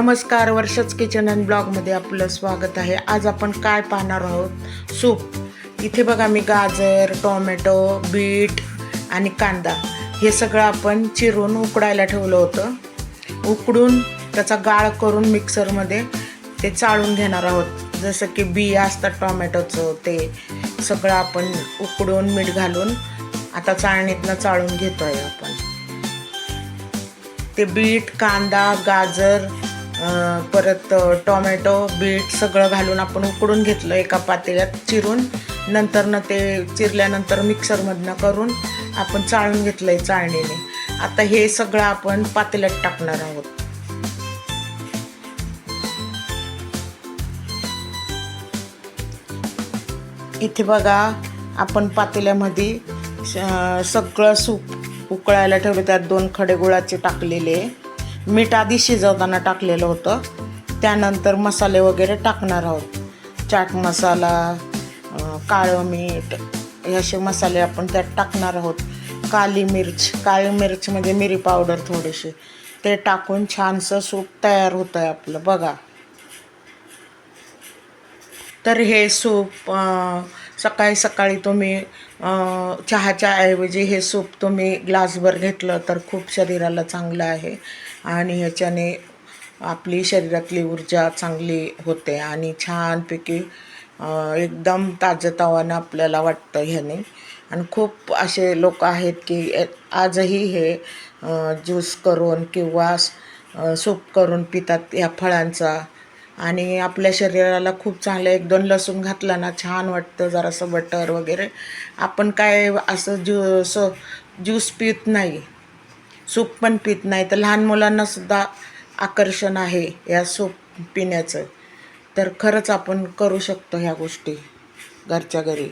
नमस्कार वर्षाच kitchen and ब्लॉगमध्ये आपलं स्वागत आहे. आज आपण काय पाहणार आहोत? सूप. इथे बघा मी गाजर टोमॅटो बीट आणि कांदा हे सगळं आपण चिरून उकडायला ठेवलं होतं. उकडून त्याचा गाळ करून मिक्सरमध्ये ते चाळून घेणार आहोत. जसं की बिया असतात टोमॅटोचं ते सगळं आपण उकडून मीठ घालून आता चाळणीतनं चाळून घेतो आहे आपण. ते बीट कांदा गाजर परत टोमॅटो बीट सगळं घालून आपण उकडून घेतलं एका पातेल्यात चिरून. नंतरनं ते चिरल्यानंतर मिक्सरमधनं करून आपण चाळून घेतलं आहे चाळणीने. आता हे सगळं आपण पातेल्यात टाकणार आहोत. इथे बघा आपण पातेल्यामध्ये श- सगळं सूप उकळायला ठेवलं त्यात दोन खडे गुळाचे टाकलेले. मीठ आधी शिजवताना टाकलेलं होतं. त्यानंतर मसाले वगैरे टाकणार आहोत. चाट मसाला काळं मीठ हे असे मसाले आपण त्यात टाकणार आहोत. काली मिर्च काळी मिर्च म्हणजे मिरी पावडर थोडीशी. ते टाकून छानसं सूप तयार होतं आहे आपलं बघा. तर हे सूप सकाळी सकाळी तुम्ही चहाच्या ऐवजी हे सूप तुम्ही ग्लासभर घेतलं तर खूप शरीराला चांगलं आहे. आणि ह्याच्याने आपली शरीरातली ऊर्जा चांगली होते आणि छानपैकी एकदम ताजंतवानं आपल्याला वाटतं ह्याने. आणि खूप असे लोक आहेत की आजही हे ज्यूस करून किंवा सूप करून पितात या फळांचा. आणि आपल्या शरीराला खूप चांगलं एक दोन लसूण घातला ना छान वाटतं जरासं बटर वगैरे. आपण काय असं ज्यू असं ज्यूस पित नाही. सूप पण पित नाही. तर लहान मुलांनासुद्धा आकर्षण आहे या सूप पिण्याचं. तर खरंच आपण करू शकतो ह्या गोष्टी घरच्या घरी.